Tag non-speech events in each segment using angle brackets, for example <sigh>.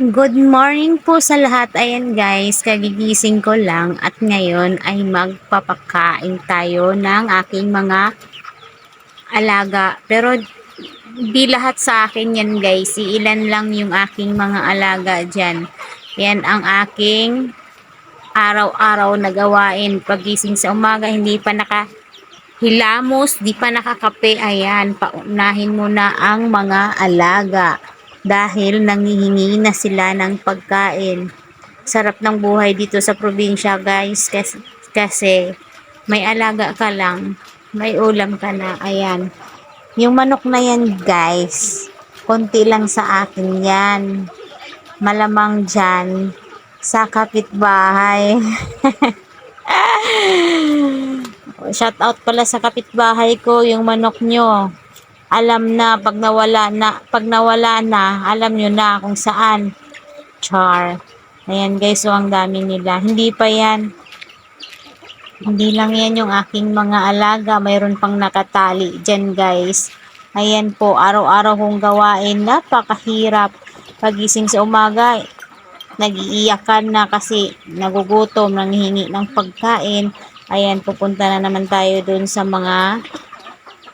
Good morning po sa lahat. Ayan guys, kagigising ko lang at ngayon ay magpapakain tayo ng aking mga alaga. Pero di lahat sa akin yan guys. Ilan lang yung aking mga alaga dyan. Yan ang aking araw-araw na gawain. Pagising sa umaga, hindi pa naka hilamos, di pa nakakape. Ayan, paunahin mo na ang mga alaga dahil nangihingi na sila ng pagkain. Sarap ng buhay dito sa probinsya, guys, kasi, kasi may alaga ka lang, may ulam ka na. Ayan. Yung manok na yan, guys, konti lang sa akin yan. Malamang dyan sa kapitbahay. <laughs> Shout out pala sa kapitbahay ko, yung manok nyo alam na pag nawala na pag nawala na alam nyo na kung saan. Char. Ayan guys so ang dami nila. Hindi pa yan. Hindi lang yan yung aking mga alaga. Mayroon pang nakatali dyan guys. Ayan po araw-araw kong gawain. Napakahirap. Pagising sa umaga nagiiyakan na kasi nagugutom nanghihingi ng pagkain. Ayan pupunta na naman tayo dun sa mga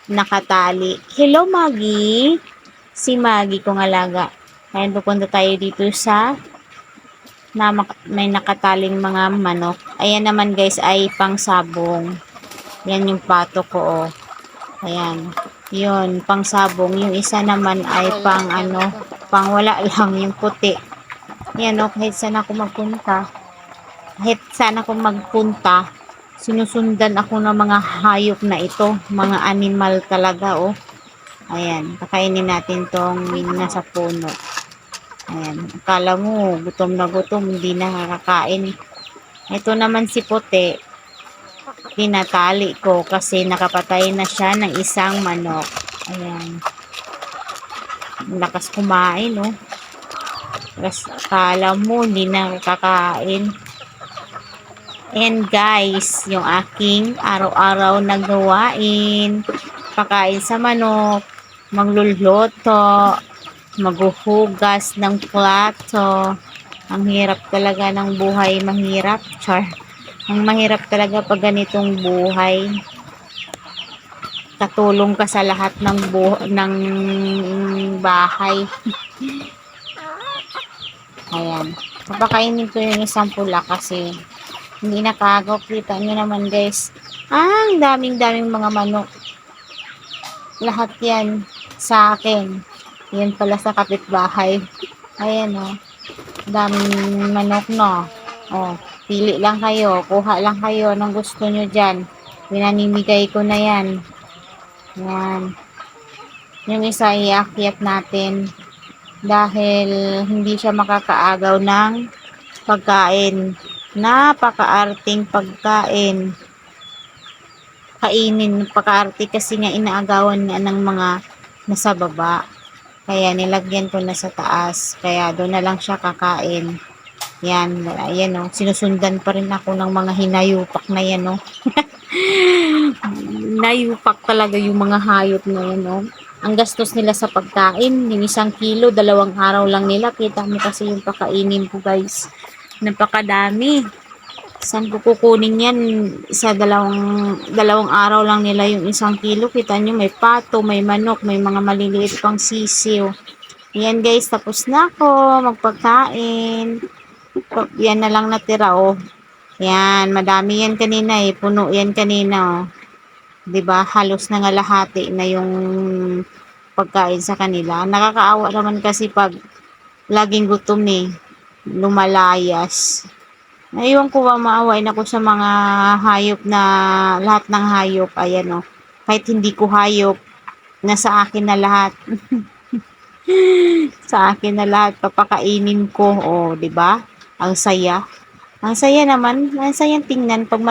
nakatali. Hello, Maggie. Si Maggie kong alaga. Ayan, pupunta tayo dito sa na may nakataling mga manok. Ayan naman guys ay pang sabong. Yan yung pato ko oh. Ayan. Yun, pang sabong. Yung isa naman ay pang ano, pang wala lang yung puti. Yan oh, kahit saan ako magpunta. Kahit saan ako magpunta, sinusundan ako ng mga hayop na ito, mga animal talaga oh. Ayan, kakainin natin tong nasa puno. Ayan, akala mo gutom na gutom, hindi na nakakain. Ito naman si puti, tinatali ko kasi nakapatay na siya ng isang manok. Ayan. Lakas kumain, oh. Tapos, akala mo, hindi na nakakain. And guys, yung aking araw-araw na gawain, pakain sa manok, magluluto, maghuhugas ng plato. Ang hirap talaga ng buhay, mahirap, char. Ang mahirap talaga pag ganitong buhay. Katulong ka sa lahat ng bu ng bahay. <laughs> Ayan. Papakainin ko yung isang pula kasi hindi nakagaw. Kita nyo naman guys. Ang daming-daming mga manok. Lahat yan sa akin. Yan pala sa kapitbahay. Ayan o. Oh. Daming manok no. Oh, pili lang kayo. Kuha lang kayo ng gusto nyo dyan. Pinanimigay ko na yan. Yan. Yung isa iakyat natin dahil hindi siya makakaagaw ng pagkain napakaarting pagkain kainin pakaarte kasi nga inaagawan nga ng mga nasa baba kaya nilagyan ko na sa taas kaya doon na lang siya kakain yan, ayan o, oh. sinusundan pa rin ako ng mga hinayupak na yan o. Oh. <laughs> Nayupak talaga yung mga hayop na yan o. Oh. Ang gastos nila sa pagkain, yung isang kilo, dalawang araw lang nila. Kita mo kasi yung pakainin ko guys napakadami. Saan ko kukunin yan? Sa dalawang dalawang araw lang nila yung isang kilo. Kita nyo may pato, may manok, may mga maliliit pang sisiw. Yan guys tapos na ako magpagkain. Yan na lang natira oh. Yan madami yan kanina eh. Puno yan kanina oh. 'di ba halos na nga lahati na yung pagkain sa kanila. Nakakaawa naman kasi pag laging gutom eh lumalayas. Naiwan ko ba maawain ako sa mga hayop na lahat ng hayop. Ayan o. Oh. Kahit hindi ko hayop, nasa akin na lahat. <laughs> sa akin na lahat. Papakainin ko. O, oh, ba diba? Ang saya. Ang saya naman. Ang sayang tingnan pag